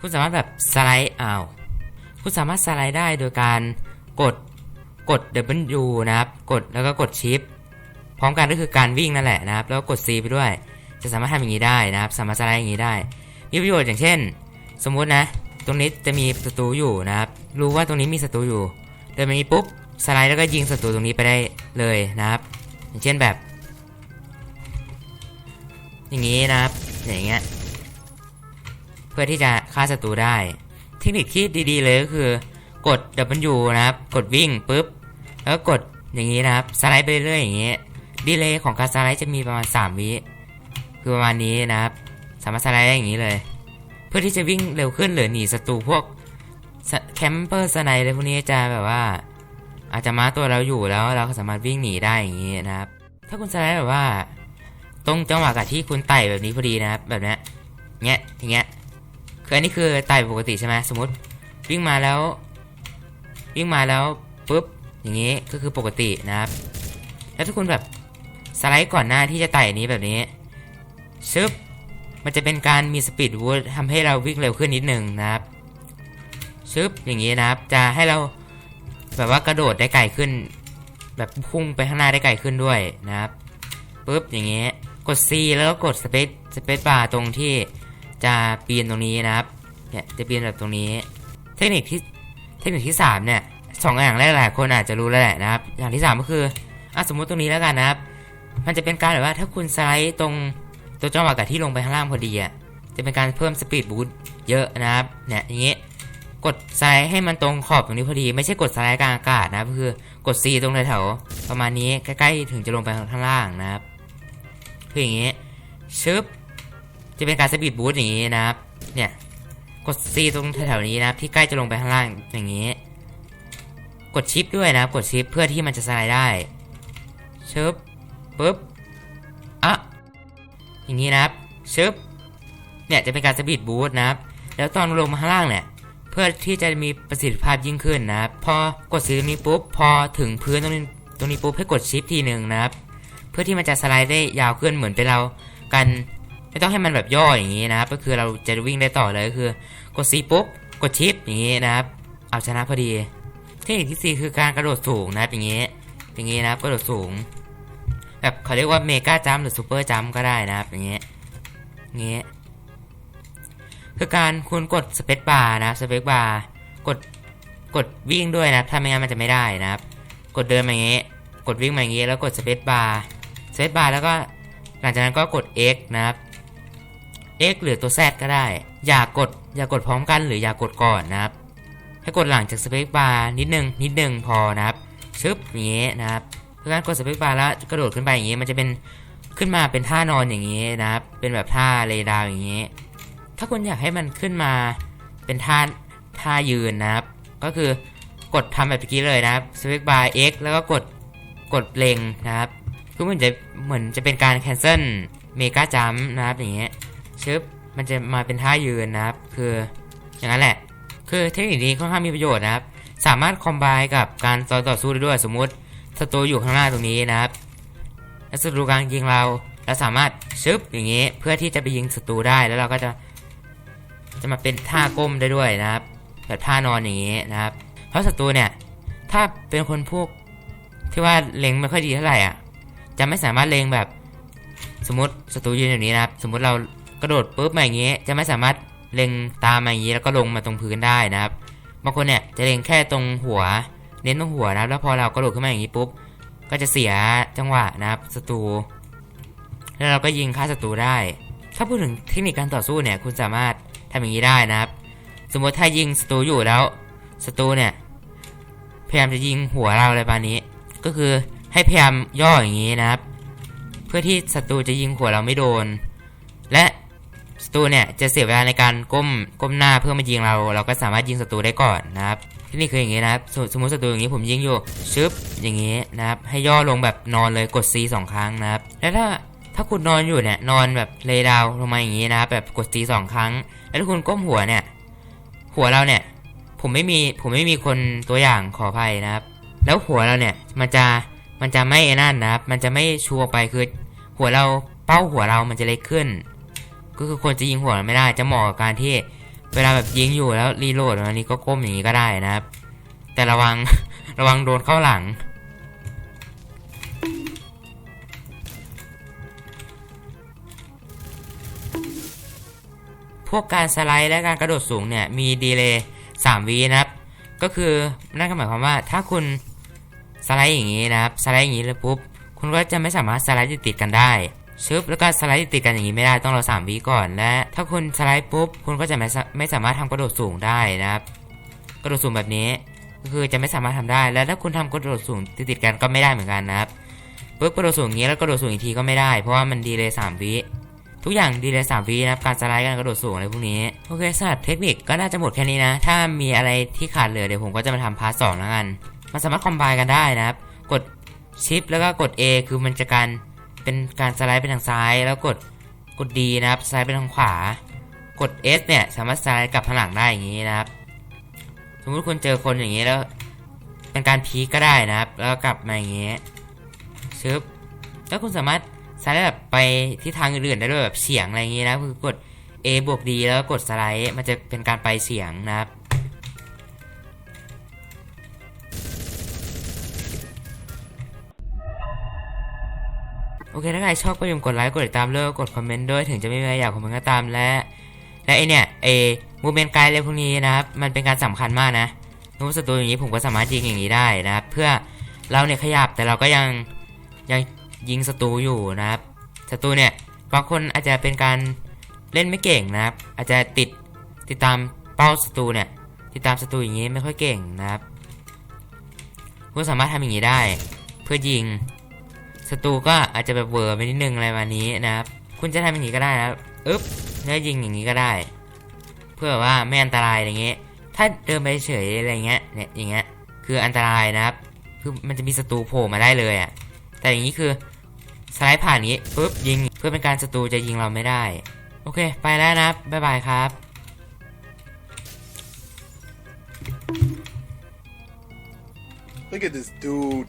คุณสามารถแบบสไลด์อ้าวคุณสามารถสไลด์ได้โดยการกดกด W นะครับ กดแล้วก็กดชิปพร้อมกันก็คือการวิ่งนั่นแหละนะครับ แล้วก็กด C ไปด้วย จะสามารถทำอย่างนี้ได้นะครับ สามารถสไลด์อย่างนี้ได้ มีประโยชน์อย่างเช่น สมมุตินะ ตรงนี้จะมีศัตรูอยู่นะครับ รู้ว่าตรงนี้มีศัตรูอยู่ เดินมานี้ปุ๊บสไลด์แล้วก็ยิงศัตรูตรงนี้ไปได้เลยนะครับ อย่างเช่นแบบ อย่างนี้นะครับ อย่างเงี้ย เพื่อที่จะ ฆ่าศัตรูได้ เทคนิคที่ดีๆ เลยก็คือ กด W นะครับ กดวิ่งปุ๊บ แล้วกดอย่างนี้นะครับ สไลด์ไปเรื่อยๆอย่างนี้ ดีเลย์ของการสไลด์จะมีประมาณ 3 วิคือประมาณนี้นะครับ สามารถสไลด์ได้อย่างนี้เลย เพื่อที่จะวิ่งเร็วขึ้นหรือหนีศัตรูพวกแคมเปอร์สไนอะไรพวกนี้จะแบบว่า อาจจะมาตัวเราอยู่แล้วเราก็สามารถวิ่งหนีได้อย่างนี้นะครับ ถ้าคุณสไลด์แบบว่า ตรงจังหวะกับที่คุณไต่แบบนี้พอดีนะครับ แบบนี้เงี้ยอย่างเงี้ย คืออันนี้คือไต่ปกติใช่ไหมสมมติวิ่งมาแล้ว วิ่งมาแล้วปุ๊บอย่างนี้ก็คือปกตินะครับ แล้วถ้าคุณแบบสไลด์ก่อนหน้าที่จะไต่อันนี้แบบนี้ชึบมันจะเป็นการมีสปีดวูดทำให้เราวิ่งเร็วขึ้นนิดนึงนะครับชึบอย่างนี้นะครับ จะให้เราแบบว่ากระโดดได้ไกลขึ้น แบบพุ่งไปข้างหน้าได้ไกลขึ้นด้วยนะครับปุ๊บอย่างนี้กด C แล้วก็กดสเปซสเปซบาร์ตรงที่ จะปีนตรงนี้นะครับเนี่ยจะปีนแบบตรงนี้ เทคนิคที่เทคนิคที่สามเนี่ยสองอย่างแรกหลายคนอาจจะรู้แล้วแหละนะครับ อย่างที่สามก็คืออะสมมุติตรงนี้แล้วกันนะครับ มันจะเป็นการแบบว่าถ้าคุณสไลด์ตรงตัวจังหวะกับที่ลงไปข้างล่างพอดีอะจะเป็นการเพิ่มสปีดบูสต์เยอะนะครับเนี่ยอย่างนี้กดสไลด์ให้มันตรงขอบตรงนี้พอดี ไม่ใช่กดสไลด์กลางอากาศนะครับคือกด C ตรงแถวๆประมาณนี้ใกล้ๆถึงจะลงไปข้างล่างนะครับคืออย่างนี้ชึบ จะเป็นการสปีดบูสต์อย่างนี้นะครับ เนี่ย กด C ตรงแถวๆนี้นะครับที่ใกล้จะลงไปข้างล่างอย่างนี้ กดชิปด้วยนะครับ กดชิปเพื่อที่มันจะสไลด์ได้ชึบปุ๊บอะอย่างนี้นะครับชึบเนี่ยจะเป็นการสปีดบูสต์นะครับ แล้วตอนลงมาข้างล่างเนี่ย เพื่อที่จะมีประสิทธิภาพยิ่งขึ้นนะครับ พอกดซื้อตรงนี้ปุ๊บ พอถึงพื้นตรงนี้ตรงนี้ปุ๊บให้กดชิปทีหนึ่งนะครับ เพื่อที่มันจะสไลด์ได้ยาวขึ้นเหมือนเป็นเรากัน ไม่ต้องให้มันแบบย่ออย่างนี้นะครับ ก็คือเราจะวิ่งได้ต่อเลยคือ กดซีปุ๊บกดชิปอย่างนี้นะครับ เอาชนะพอดี เทคนิคที่สี่คือการกระโดดสูงนะครับอย่างนี้ อย่างนี้นะครับกระโดดสูง แบบเขาเรียกว่าเมกาจัมหรือซูเปอร์จัมก็ได้นะครับ อย่างนี้อย่างนี้คือการคุณกดสเปซบาร์นะครับสเปซบาร์กดกดวิ่งด้วยนะครับถ้าไม่งั้นมันจะไม่ได้นะครับ กดเดินมาอย่างงี้ กดวิ่งมาอย่างงี้แล้วกดสเปซบาร์สเปซบาร์แล้วก็หลังจากนั้นก็กด X นะครับ X หรือตัว Z ก็ได้ อย่ากดอย่ากดพร้อมกันหรืออย่ากดก่อนนะครับ ให้กดหลังจากสเปซบาร์นิดนึงนิดนึงพอนะครับชึบอย่างงี้นะครับคือการกดสเปซบาร์แล้วกระโดดขึ้นไปอย่างงี้ มันจะเป็นขึ้นมาเป็นท่านอนอย่างงี้นะครับ เป็นแบบท่าเลดาวอย่างงี้ ถ้าคุณอยากให้มันขึ้นมาเป็นท่าท่ายืนนะครับ ก็คือกดทำแบบเมื่อกี้เลยนะครับ select bar x แล้วก็กดกดเล็งนะครับคือเหมือนจะเหมือนจะเป็นการ cancel mega jump นะครับอย่างเงี้ย ชึบมันจะมาเป็นท่ายืนนะครับ คืออย่างนั้นแหละ คือเทคนิคนี้ค่อนข้างมีประโยชน์นะครับ สามารถคอมไบกับการต่อต่อสู้ได้ด้วยสมมุติศัตรูอยู่ข้างหน้าตรงนี้นะครับ แล้วศัตรูกลังยิงเราเราสามารถชึบอย่างนี้เพื่อที่จะไปยิงศัตรูได้แล้วเราก็จะจะมาเป็นท่าก้มได้ด้วยนะครับแบบท่านอนอย่างนี้นะครับ เพราะศัตรูเนี่ยถ้าเป็นคนพวกที่ว่าเล็งไม่ค่อยดีเท่าไหร่อะ จะไม่สามารถเล็งแบบสมมติศัตรูยืนอย่างนี้นะครับ สมมติเรา กระโดดปุ๊บมาอย่างนี้ยจะไม่สามารถเล็งตามมาอย่างนี้แล้วก็ลงมาตรงพื้นได้นะครับบางคนเนี่ยจะเล็งแค่ตรงหัว เน้นตรงหัวนะครับ แล้วพอเรากระโดดขึ้นมาอย่างนี้ปุ๊บก็จะเสียจังหวะนะครับศัตรูแล้วเราก็ยิงฆ่าศัตรูได้ ถ้าพูดถึงเทคนิคการต่อสู้เนี่ยคุณสามารถทำอย่างนี้ได้นะครับ สมมติถ้ายิงศัตรูอยู่แล้วศัตรูเนี่ยพยายามจะยิงหัวเราอะไรประมาณนี้ ก็คือให้พยายามย่ออย่างนี้นะครับ เพื่อที่ศัตรูจะยิงหัวเราไม่โดน ตรูเนี่ยจะเสียเวลาในการก้มก้มหน้าเพื่อมายิงเรา เราก็สามารถยิงศัตรูได้ก่อนนะครับที่นี่คืออย่างนี้นะครับสสมมติศัตรูอย่างนี้ผมยิงอยู่ชึบอย่างนี้นะครับให้ย่อลงแบบนอนเลยกด C สองครั้งนะครับแล้วถ้าถ้าคุณนอนอยู่เนี่ยนอนแบบเลดาวลงมาอย่างนี้นะครับแบบกด C สองครั้ง แล้วถ้าคุณก้มหัวเนี่ยหัวเราเนี่ยผมไม่มีผมไม่มีคนตัวอย่างขออภัยนะครับ แล้วหัวเราเนี่ยมันจะมันจะไม่ไอ้นั่นนะครับ มันจะไม่ชูออกไปคือหัวเราเป้าหัวเรามันจะเล็กขึ้น ก็คือคนจะยิงหัวเราไม่ได้จะเหมาะกับการที่เวลาแบบยิงอยู่แล้วรีโหลดอันนี้ก็ก้มอย่างนี้ก็ได้นะครับ แต่ระวังระวังโดนเข้าหลัง พวกการสไลด์และการกระโดดสูงเนี่ยมีดีเลย์3วินะครับ ก็คือนั่นก็หมายความว่าถ้าคุณสไลด์อย่างนี้นะครับ สไลด์อย่างนี้เลยปุ๊บ คุณก็จะไม่สามารถสไลด์ติดกันได้ ชึบแล้วก็สไลด์ติดกันอย่างนี้ไม่ได้ต้องรอ3วิก่อนและ ถ้าคุณสไลด์ปุ๊บ คุณก็จะไม่สาไม่สามารถทำกระโดดสูงได้นะครับ กระโดดสูงแบบนี้ก็คือจะไม่สามารถทำได้ และถ้าคุณทำกระโดดสูงติดกันก็ไม่ได้เหมือนกันนะครับปุ๊บกระโดดสูงอย่างนี้แล้วกระโดดสูงอีกทีก็ไม่ได้เพราะว่ามันดีเลยสามวิทุกอย่างดีเลยสามวินะครับการสไลด์การกระโดดสูงอะไรพวกนี้โอเคสำหรับเทคนิคก็น่าจะหมดแค่นี้นะ ถ้ามีอะไรที่ขาดเหลือเดี๋ยวผมก็จะมาทำพาร์ทสองแล้วกัน มันสามารถคอมไบกันได้นะครับ กดชิปแล้วก็กด A คือมันจะการ เป็นการสไลด์ไปทางซ้ายแล้วกดกด D นะครับสไลด์ไปทางขวา กด S เนี่ยสามารถสไลด์กลับพางหลังได้อย่างนี้นะครับ สมมติคุณเจอคนอย่างนี้แล้ว เป็นการพีก็ได้นะครับ แล้วกลับมาอย่างนี้ชึบแล้วคุณสามารถสไลด์แบบไปที่ทางอื่นๆได้ด้วยแบบเสียงอะไรอย่างนี้นะคือกด A บวก D แล้วก็กดสไลด์มันจะเป็นการไปเสียงนะครับ โอเคถ้าใครชอบก็อย่าลืมกดไลค์กดติดตามแล้วก็กดคอมเมนต์ด้วยถึงจะไม่มีอะไรอยากคอมเมนต์ก็ตามและและไอเนี่ยเอมูเมนต์ไกด์อะไรพวกนี้นะครับมันเป็นการสำคัญมากนะสมมติศัตรูอย่างนี้ผมก็สามารถยิงอย่างนี้ได้นะครับ เพื่อเราเนี่ยขยับแต่เราก็ยังยังยิงศัตรูอยู่นะครับศัตรูเนี่ยบางคนอาจจะเป็นการเล่นไม่เก่งนะครับ อาจจะติดติดตามเป้าศัตรูเนี่ยติดตามศัตรูอย่างนี้ไม่ค่อยเก่งนะครับคุณสามารถทำอย่างนี้ได้ เพื่อยิง ศัตรูก็อาจจะแบบเวอร์ไปนิดนึงอะไรวันนี้นะครับ คุณจะทำอย่างนี้ก็ได้นะครับอึ๊บแล้วยิงอย่างนี้ก็ได้ เพื่อว่าไม่อันตรายอะไรเงี้ย ถ้าเดินไปเฉยอะไรเงี้ย เนี่ยอย่างเงี้ย คืออันตรายนะครับ คือมันจะมีศัตรูโผล่มาได้เลยอะ่ะ แต่อย่างนี้คือสไลด์ผ่านนี้ปุ๊บยิง เพื่อเป็นการศัตรูจะยิงเราไม่ได้ โอเค ไปแล้วนะครับ บ๊ายบายครับ Look at this dude.